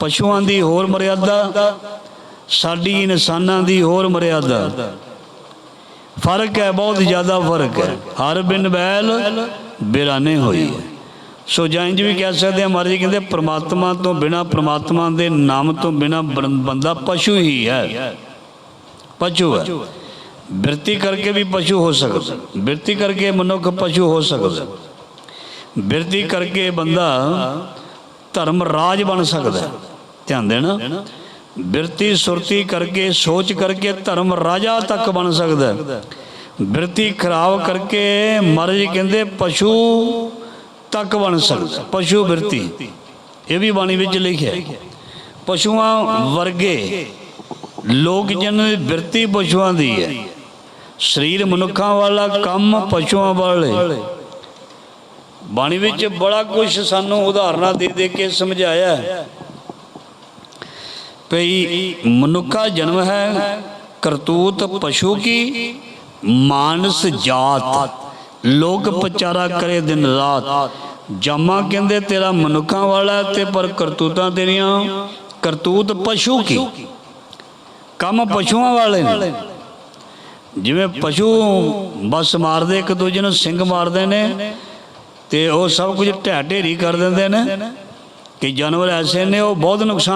ਪਸ਼ੂਆਂ ਦੀ ਹੋਰ ਮਰਿਆਦਾ, ਸਾਡੀ ਇਨਸਾਨਾਂ ਦੀ ਹੋਰ ਮਰਿਆਦਾ। ਫ਼ਰਕ ਹੈ, ਬਹੁਤ ਜ਼ਿਆਦਾ ਫ਼ਰਕ ਹੈ। ਹਰ ਬਿਨ ਬੈਲ ਬਿਰਾਨੇ ਹੋਈ ਹੈ। ਸੋ ਜਾਂ ਵੀ ਕਹਿ ਸਕਦੇ ਆ ਮਹਾਰਾਜ ਕਹਿੰਦੇ, ਪ੍ਰਮਾਤਮਾ ਤੋਂ ਬਿਨਾ, ਪ੍ਰਮਾਤਮਾ ਦੇ ਨਾਮ ਤੋਂ ਬਿਨਾ ਬੰਦਾ ਪਸ਼ੂ ਹੀ ਹੈ। ਪਸ਼ੂ ਹੈ। ਬਿਰਤੀ ਕਰਕੇ ਵੀ ਪਸ਼ੂ ਹੋ ਸਕਦਾ। ਬਿਰਤੀ ਕਰਕੇ ਮਨੁੱਖ ਪਸ਼ੂ ਹੋ ਸਕਦਾ। ਬਿਰਤੀ ਕਰਕੇ ਬੰਦਾ ਧਰਮ ਰਾਜ ਬਣ ਸਕਦਾ। ਧਿਆਨ ਦੇਣਾ। ਬਿਰਤੀ ਸੁਰਤੀ ਕਰਕੇ ਸੋਚ ਕਰਕੇ ਧਰਮ ਰਾਜਾ ਤੱਕ ਬਣ ਸਕਦਾ। ਬਿਰਤੀ ਖਰਾਬ ਕਰਕੇ ਮਹਾਰਾਜ ਕਹਿੰਦੇ ਪਸ਼ੂ ਤੱਕ ਬਣ ਸਕਦਾ ਪਸ਼ੂ ਬਿਰਤੀ। ਇਹ ਵੀ ਬਾਣੀ ਵਿੱਚ ਲਿਖਿਆ। ਪਸ਼ੂਆਂ ਵਰਗੇ ਲੋਕ ਜਨ ਬਿਰਤੀ ਪਸ਼ੂਆਂ ਦੀ ਹੈ। ਸਰੀਰ ਮਨੁੱਖਾਂ ਵਾਲਾ ਕੰਮ ਪਸ਼ੂਆਂ ਵਾਲੇ। ਬਾਣੀ ਵਿੱਚ ਬੜਾ ਕੁਝ ਸਾਨੂੰ ਉਦਾਹਰਨਾਂ ਦੇ ਦੇ ਕੇ ਸਮਝਾਇਆ ਹੈ। ਭਈ ਮਨੁੱਖਾ ਜਨਮ ਹੈ, ਕਰਤੂਤ ਪਸ਼ੂ ਕੀ? ਮਾਨਸ ਜਾਤ। ਲੋਕ ਪਚਾਰਾ ਕਰੇ ਦਿਨ ਰਾਤ। ਜਾਮਾ ਕਹਿੰਦੇ ਤੇਰਾ ਮਨੁੱਖਾਂ ਵਾਲਾ ਤੇ ਪਰ ਕਰਤੂਤਾਂ ਤੇਰੀਆਂ ਕਰਤੂਤ ਪਸ਼ੂ ਕੀ? ਕੰਮ ਪਸ਼ੂਆਂ ਵਾਲੇ ਨੇ। ਜਿਵੇਂ ਪਸ਼ੂ ਬਸ ਮਾਰਦੇ, ਇੱਕ ਦੂਜੇ ਨੂੰ ਸਿੰਘ ਮਾਰਦੇ ਨੇ ਤੇ ਉਹ ਸਭ ਕੁਝ ਢਹਿ ਢੇਰੀ ਕਰ ਦਿੰਦੇ ਨੇ ਕਿ ਜਾਨਵਰ ਐਸੇ ਨੇ, ਉਹ ਬਹੁਤ ਨੁਕਸਾਨ